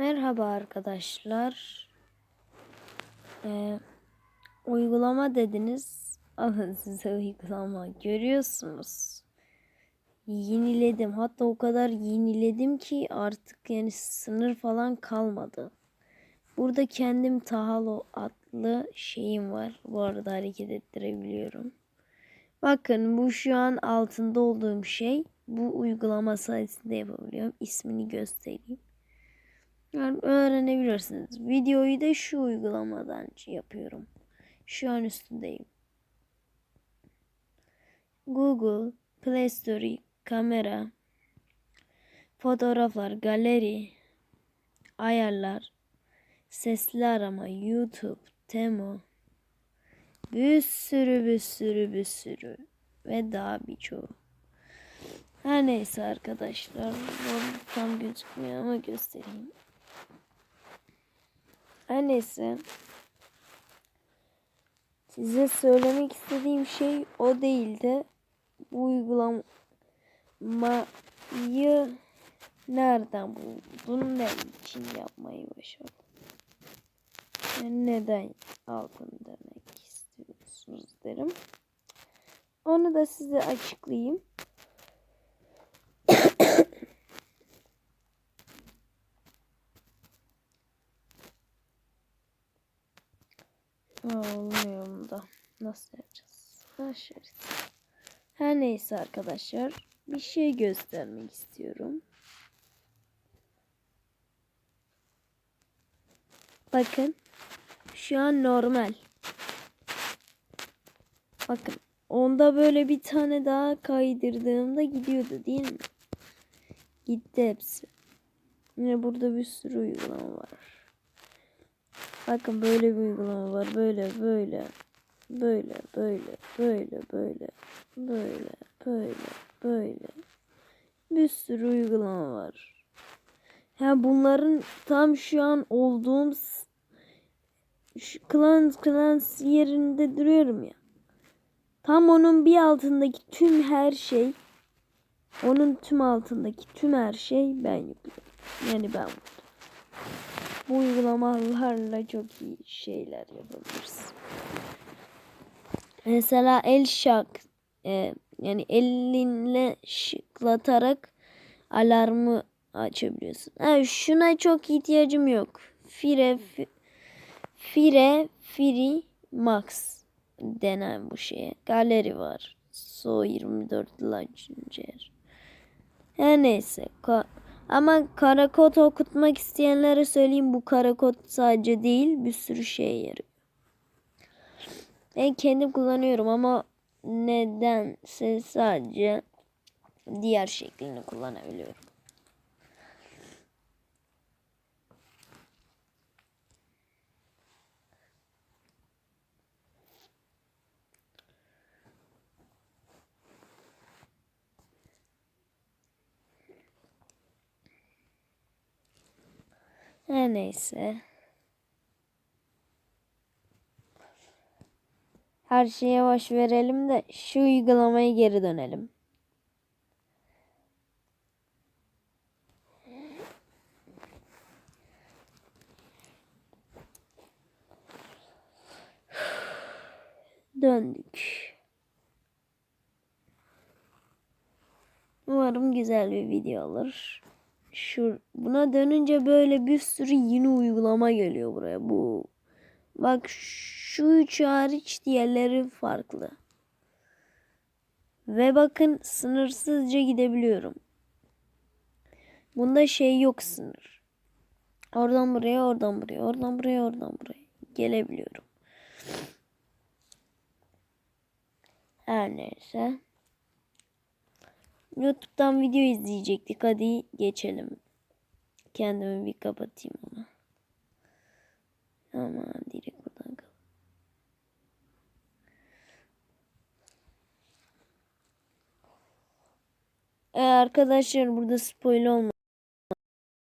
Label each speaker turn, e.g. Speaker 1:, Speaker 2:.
Speaker 1: Merhaba arkadaşlar. Ee, uygulama dediniz. Alın size uygulama. Görüyorsunuz. Yeniledim. Hatta o kadar yeniledim ki artık yani sınır falan kalmadı. Burada kendim Tahalo adlı şeyim var. Bu arada hareket ettirebiliyorum. Bakın bu şu an altında olduğum şey. Bu uygulama sayesinde yapabiliyorum. İsmini göstereyim. Öğrenebilirsiniz. Videoyu da şu uygulamadan yapıyorum. Şu an üstündeyim. Google, Play Store, kamera, fotoğraflar, galeri, ayarlar, sesli arama, YouTube, Temo, bir sürü bir sürü bir sürü ve daha birçoğu. Her neyse arkadaşlar. Bu tam gözükmüyor ama göstereyim. Her neyse. Size söylemek istediğim şey o değildi. Bu uygulamayı nereden buldun? Ne için yapmayı başardın? Neden aldın demek istiyorsunuz derim. Onu da size açıklayayım. Olmuyor bunda. Nasıl yapacağız? Başarız. Her neyse arkadaşlar. Bir şey göstermek istiyorum. Bakın. Şu an normal. Bakın. Onda böyle bir tane daha kaydırdığımda gidiyordu değil mi? Gitti hepsi. Yine burada bir sürü uygulama var. Bakın böyle bir uygulama var. Böyle böyle. Böyle böyle böyle böyle böyle böyle böyle. Bir sürü uygulama var. Ya bunların tam şu an olduğum şu Clans Clans yerinde duruyorum ya. Tam onun bir altındaki tüm her şey onun tüm altındaki tüm her şey ben yapıyorum. Yani ben buldum. Bu uygulamalarla çok iyi şeyler yapabiliriz. Mesela el şak e, yani elinle şıklatarak alarmı açabiliyorsun. Ha, şuna çok ihtiyacım yok. Fire fi, Fire Free Max denen bu şeye. Galeri var. So 24 Launcher. Her neyse. Ka ama kara kod okutmak isteyenlere söyleyeyim bu kara kod sadece değil bir sürü şeye yarıyor. Ben kendim kullanıyorum ama nedense sadece diğer şeklini kullanabiliyorum. Her neyse. Her şeye yavaş verelim de şu uygulamaya geri dönelim. Döndük. Umarım güzel bir video olur şu buna dönünce böyle bir sürü yeni uygulama geliyor buraya. Bu bak şu üç hariç diğerleri farklı. Ve bakın sınırsızca gidebiliyorum. Bunda şey yok sınır. Oradan buraya, oradan buraya, oradan buraya, oradan buraya gelebiliyorum. Her neyse. YouTube'dan video izleyecektik. Hadi geçelim. Kendimi bir kapatayım ona. Aman direkt buradan kapat. Ee, arkadaşlar burada spoiler olma.